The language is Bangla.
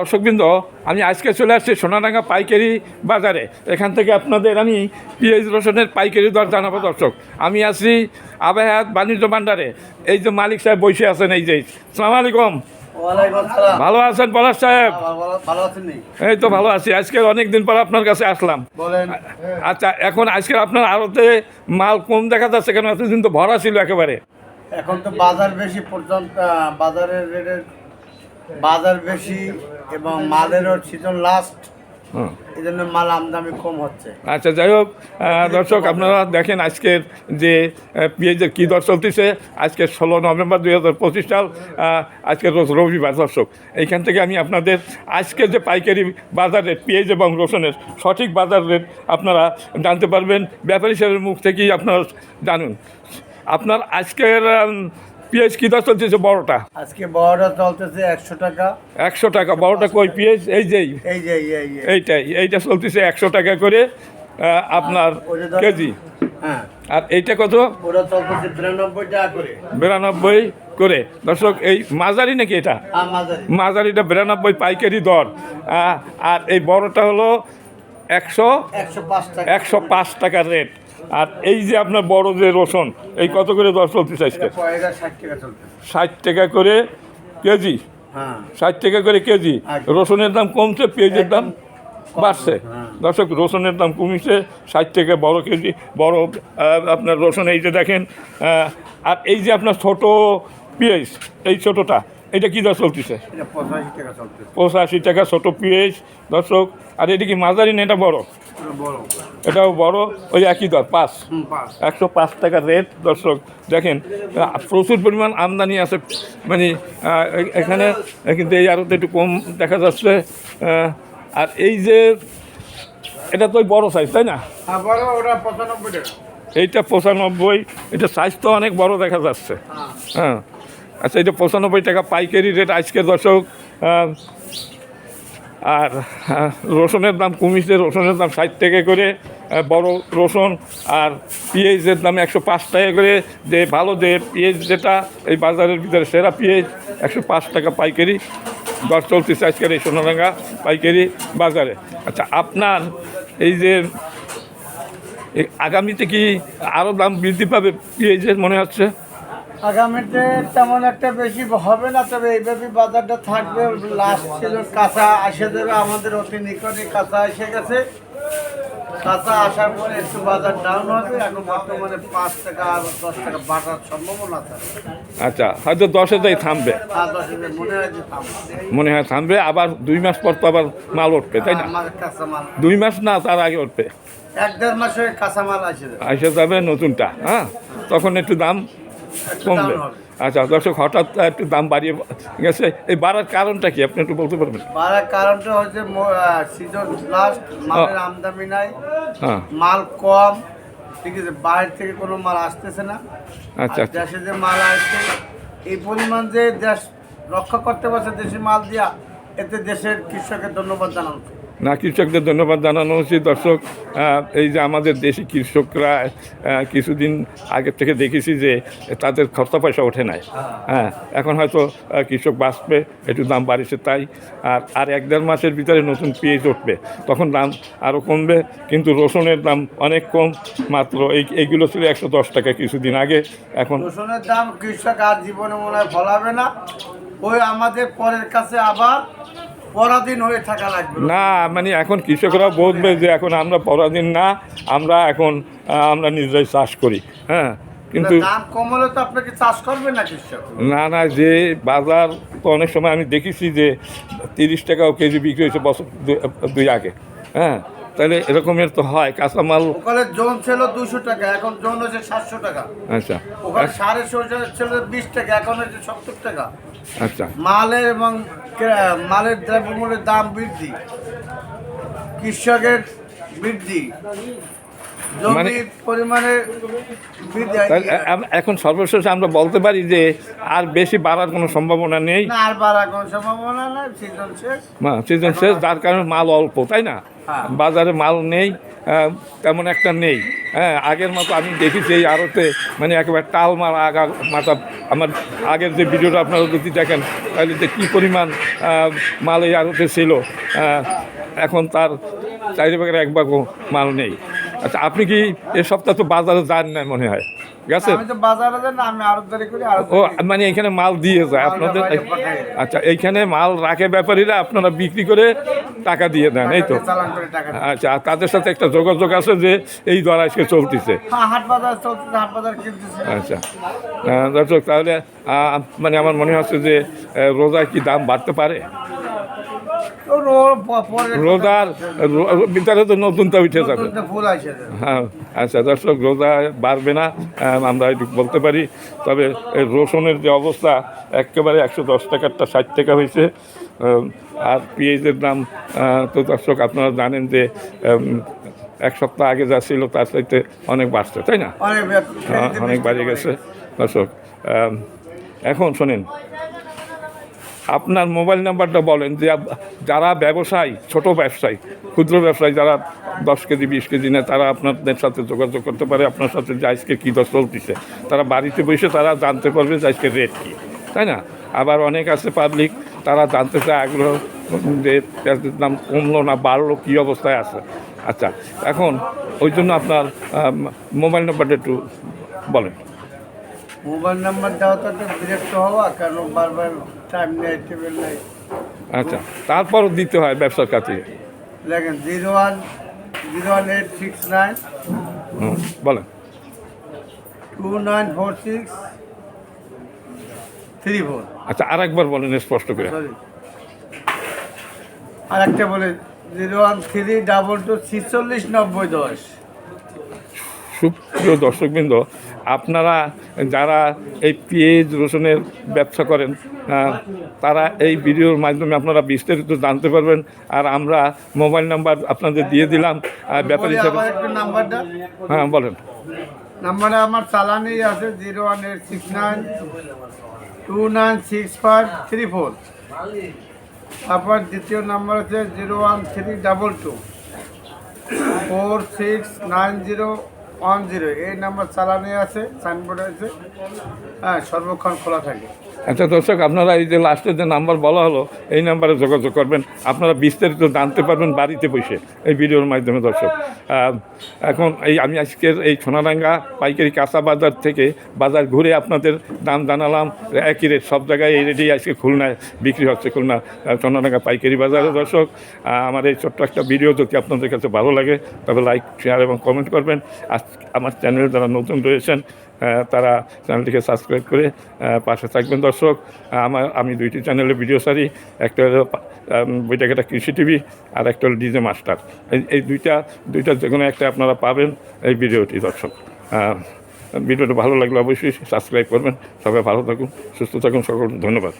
দর্শকবৃন্দ আমি আজকে চলে আসছি সোনাডাঙ্গা পাইকারি বাজারে। এখান থেকে আপনাদের আমি পিএইচ রসুনের পাইকারি দর জানাব দর্শক। আমি আছি আবাহাত বাণিজ্য ভাণ্ডারে এই যে মালিক সাহেব বসে আছেন এই যে। সালাম আলাইকুম। ভালো আছেন পলাশ সাহেব? এই তো ভালো আছি। আজকে অনেক দিন পর আপনার কাছে আসলাম। আচ্ছা এখন আজকে আপনার আড়তে মাল কম দেখা যাচ্ছে কেন? এতদিন তো ভরা ছিল একেবারে। এখন তো বাজার বেশি পর্যন্ত বাজারের রেটের বাজার বেশি এবং মালেরও সিজন লাস্ট। এই জন্য মাল আমদানি কম হচ্ছে। আচ্ছা যাই হোক দর্শক আপনারা দেখেন আজকের যে পেঁয়াজের কী দর চলতেছে। আজকে ষোলো নভেম্বর দুই হাজার পঁচিশ সাল আজকে রোজ রবিবার দর্শক। এইখান থেকে আমি আপনাদের আজকে যে পাইকারি বাজার রেট পেঁয়াজ এবং রসুনের সঠিক বাজার রেট আপনারা জানতে পারবেন। ব্যাপারী সাহেবের মুখ থেকেই আপনারা জানুন। আপনার আজকের পেঁয়াজ কী দর চলতেছে বড়টা? আজকে বড়টা চলতেছে একশো টাকা। একশো টাকা বড়টা কই পেঁয়াজ? এই যেই। এই যে এই যে- এইটাই এইটা চলতেছে একশো টাকা করে আপনার কেজি। হ্যাঁ। আর এইটা কত? ওটা চলতেছে বিরানব্বই টাকা করে। বিরানব্বই করে। দর্শক এই মাঝারি নাকি এটা? আর মাঝারিটা বিরানব্বই পাইকারি দর। আর এই বড়টা হলো একশো একশো পাঁচ টাকা। একশো পাঁচ টাকার রেট। আর এই যে আপনার বড় যে রসুন এই কত করে দশ চলতেছে আজকে? ষাট টাকা করে কেজি? হ্যাঁ। ষাট টাকা করে কেজি। রসুনের দাম কমছে পেঁয়াজের দাম বাড়ছে। হ্যাঁ। দর্শক রসুনের দাম কমিছে ষাট টাকা বড় কেজি বড় আপনার রসুন এই যে দেখেন আর এই যে আপনার ছোট পেঁয়াজ এই ছোটোটা এটা কী দর চলতেছে? পঁচাশি টাকা ছোট পেঁয়াজ দর্শক। আর এটা কি মাঝারি না এটা বড়? এটাও বড়। ওই একই দর পাঁচ। একশো পাঁচ টাকা রেট দর্শক। দেখেন প্রচুর পরিমাণ আমদানি আছে। মানে এখানে কিন্তু এই আরও একটু কম দেখা যাচ্ছে। আর এই যে এটা তো বড় সাইজ তাই না? হ্যাঁ এইটা পঁচানব্বই। এটা সাইজ তো অনেক বড় দেখা যাচ্ছে। হ্যাঁ। হ্যাঁ। আচ্ছা এটা পঁচানব্বই টাকা পাইকারি রেট আজকের দর্শক আর রসুনের দাম কমিছে রসুনের দাম ষাট টাকা করে বড় রসুন আর পেঁয়াজের দাম একশো পাঁচ টাকা করে। যে ভালো যে পেঁয়াজ যেটা, এই বাজারের ভিতরে সেরা পেঁয়াজ, একশো পাঁচ টাকা পাইকারি। দর চলতেছে আজকের এই সোনারাঙ্গা পাইকারি বাজারে। আচ্ছা আপনার এই যে আগামীতে কি আরও দাম বৃদ্ধি পাবে পেঁয়াজের, মনে হচ্ছে? আগামীতে তেমন একটা বেশি হবে না তবে এইভাবে বাজারটা থাকবে। লাস্ট ছিল কাঁচা আসে দেবে আমাদের অতি নিকটে কাঁচা এসে গেছে। কাঁচা আসার পরে একটু বাজার ডাউন হবে এখন বর্তমানে পাঁচ টাকা আর দশ টাকা বাড়ার সম্ভাবনা আছে। আচ্ছা হয়তো দশ হাজারই থামবে। মনে হয় যে থামবে। মনে হয় থামবে আবার দুই মাস পর তো আবার মাল উঠবে তাই না? দুই মাস না তার আগে উঠবে। এক দেড় মাস হয়ে কাঁচামাল আসে যাবে। আসে যাবে নতুনটা হ্যাঁ? তখন একটু দাম কমবে। আচ্ছা দর্শক হঠাৎ একটু দাম বাড়িয়ে গেছে এই বাড়ার কারণটা কি? আপনি একটু বলতে পারবেন? বাড়ার কারণটা হচ্ছে সিজন লাস্ট মালের আমদানি নাই হ্যাঁ। মাল কম ঠিক আছে বাইরে থেকে কোনো মাল আসতেছে না। আচ্ছা আচ্ছা। দেশে যে মাল আসছে এই পরিমাণ যে দেশ রক্ষা করতে পারছে দেশি মাল দিয়া এতে দেশের কৃষকের ধন্যবাদ জানানো। না, কৃষকদের ধন্যবাদ জানানো উচিত। দর্শক এই যে আমাদের দেশি কৃষকরা কিছুদিন আগের থেকে দেখেছি যে তাদের খরচা পয়সা ওঠে নাই। হ্যাঁ এখন হয়তো কৃষক বাঁচবে, একটু দাম বাড়িছে তাই। আর আর এক দেড় মাসের ভিতরে নতুন পেঁয়াজ উঠবে, তখন দাম আরও কমবে, কিন্তু রসুনের দাম অনেক কম, মাত্র এই, এইগুলো ছিল একশো দশ টাকা কিছুদিন আগে, এখন রসুনের দাম কৃষক আর জীবনে মনে হয় ফলাবে না। ওই আমাদের পরের কাছে আবার পরাধীন হয়ে থাকা লাগবে। না মানে এখন কৃষকরা বলবে যে এখন আমরা পরাধীন না আমরা এখন আমরা নিজেরাই চাষ করি হ্যাঁ? কিন্তু দাম কম হলে তো আপনাকে চাষ করবে না কৃষক। না না যে বাজার তো অনেক সময় আমি দেখেছি যে তিরিশ টাকাও কেজি বিক্রি হয়েছে বছর দু- দুই আগে হ্যাঁ? তাহলে এরকমের তো হয় কাঁচামাল ওখানে জোন ছিল দুশো টাকা এখন জোন হচ্ছে সাতশো টাকা। আচ্ছা। ওখানে সাড়ে ছশো ছিল বিশ টাকা এখন হচ্ছে সত্তর টাকা। আচ্ছা। মালের এবং মালের দ্রব্যমূল্যের দাম বৃদ্ধি। কৃষকের বৃদ্ধি। মানে- পরিমাণে এখন সর্বশেষ আমরা বলতে পারি যে আর বেশি বাড়ার কোনো সম্ভাবনা নেই। না আর বাড়ার কোনো সম্ভাবনা নাই সিজন শেষ। সিজন শেষ যার কারণে মাল অল্প তাই না? হ্যাঁ। বাজারে মাল নেই তেমন একটা নেই। হ্যাঁ আগের মতো আমি দেখেছি এই আড়তে মানে একেবারে টাল মার আগা মাথা। আমার আগের যে ভিডিওটা আপনারা যদি দেখেন তাহলে যে কী পরিমাণ মাল এই আড়তে ছিল এখন তার চারি ভাগের এক ভাগও মাল নেই। আচ্ছা আপনি কি এ সপ্তাহ তো বাজারে যান না মনে হয়? গেছে ও মানে এখানে মাল দিয়ে যায় আপনাদের আচ্ছা এইখানে মাল রাখে ব্যাপারীরা আপনারা বিক্রি করে টাকা দিয়ে দেন এই তো। আচ্ছা আর তাদের সাথে একটা যোগাযোগ আছে যে এই দর আজকে চলতেছে। হ্যাঁ আচ্ছা। দর্শক তাহলে মানে আমার মনে হচ্ছে যে রোজায় কি দাম বাড়তে পরে? রোজার ভিতরে তো নতুনটা উঠে যাবে। হ্যাঁ আচ্ছা দর্শক রোজা বাড়বে না আমরা একটু বলতে পারি। তবে এই রসুনের যে অবস্থা একেবারে একশো দশ টাকারটা ষাট টাকা হয়েছে। আর পেঁয়াজের দাম তো দর্শক আপনারা জানেন যে এক সপ্তাহ আগে যা ছিল তার চাইতে অনেক বাড়ছে তাই না? অনেক হ্যাঁ, অনেক বাড়ে গেছে। দর্শক এখন শোনেন আপনার মোবাইল নাম্বারটা বলেন যে যারা ব্যবসায়ী, ছোট ব্যবসায়ী, ক্ষুদ্র ব্যবসায়ী, যারা দশ কেজি, বিশ কেজি নেয়, তারা আপনাদের সাথে যোগাযোগ করতে পারে, আপনার সাথে যে আজকে কী দর চলতেছে। তারা বাড়িতে বসে তারা জানতে পারবে যে আজকে রেট কী, তাই না? আবার অনেক আছে পাবলিক তারা জানতে চায় আগ্রহ যে পেঁয়াজের দাম কমলো না, বাড়লো, কী অবস্থায় আছে। আচ্ছা এখন ওই জন্য আপনার মোবাইল নাম্বারটা একটু বলেন। মোবাইল নাম্বার দেওয়া তো একটা বিরক্ত হওয়া কেন বারবার টাইম নেই টেবিল নেই। আচ্ছা তারপরও দিতে হয় ব্যবসার কাছে দেখেন zero one zero one eight six nine হুম, বলেন। Two nine four six three four আচ্ছা আর একবার বলেন স্পষ্ট করে। আর একটা বলে zero one three double two ছিচল্লিশ নব্বই দশ। সুপ্রিয় দর্শকবৃন্দ আপনারা যারা এই পেঁয়াজ রসুনের ব্যবসা করেন তারা এই ভিডিওর মাধ্যমে আপনারা বিস্তারিত জানতে পারবেন। আর আমরা মোবাইল নাম্বার আপনাদের দিয়ে দিলাম আর ব্যাপার হিসাবে হ্যাঁ বলেন। নাম্বারে আমার চালানি আছে zero one eight six nine two nine six five three four. তারপর দ্বিতীয় নাম্বার আছে zero one three double two. Four six nine zero one zero, এই নাম্বার চালানি আছে সাইনবোর্ড আছে। হ্যাঁ সর্বক্ষণ খোলা থাকে। আচ্ছা দর্শক, আপনারা এই যে লাস্টের যে নাম্বার বলা হলো, এই নাম্বারে যোগাযোগ করবেন। আপনারা বিস্তারিত জানতে পারবেন বাড়িতে বসে এই ভিডিওর মাধ্যমে, দর্শক। এখন এই আমি আজকের এই সোনারাঙ্গা পাইকারি কাঁচা বাজার থেকে বাজার ঘুরে আপনাদের দাম জানালাম। একই রেট, সব জায়গায় এই রেটেই আজকে খুলনায় বিক্রি হচ্ছে খুলনা সোনারাঙ্গা পাইকারি বাজারে, দর্শক। আমার এই ছোট্ট একটা ভিডিও যদি আপনাদের কাছে ভালো লাগে, তবে লাইক শেয়ার এবং কমেন্ট করবেন। আজ আমার চ্যানেলে যারা নতুন রয়েছেন তারা চ্যানেলটিকে সাবস্ক্রাইব করে পাশে থাকবেন। দর্শক, আমার, আমি দুইটি চ্যানেলে ভিডিও সারি, একটা হলো বইটাকে একটা কৃষি টিভি আর একটা হলো ডিজে মাস্টার। এই দুইটা দুইটা যে কোনো একটা আপনারা পাবেন এই ভিডিওটি দর্শক। ভিডিওটা ভালো লাগলে অবশ্যই সাবস্ক্রাইব করবেন। সবাই ভালো থাকুন, সুস্থ থাকুন সকল ধন্যবাদ।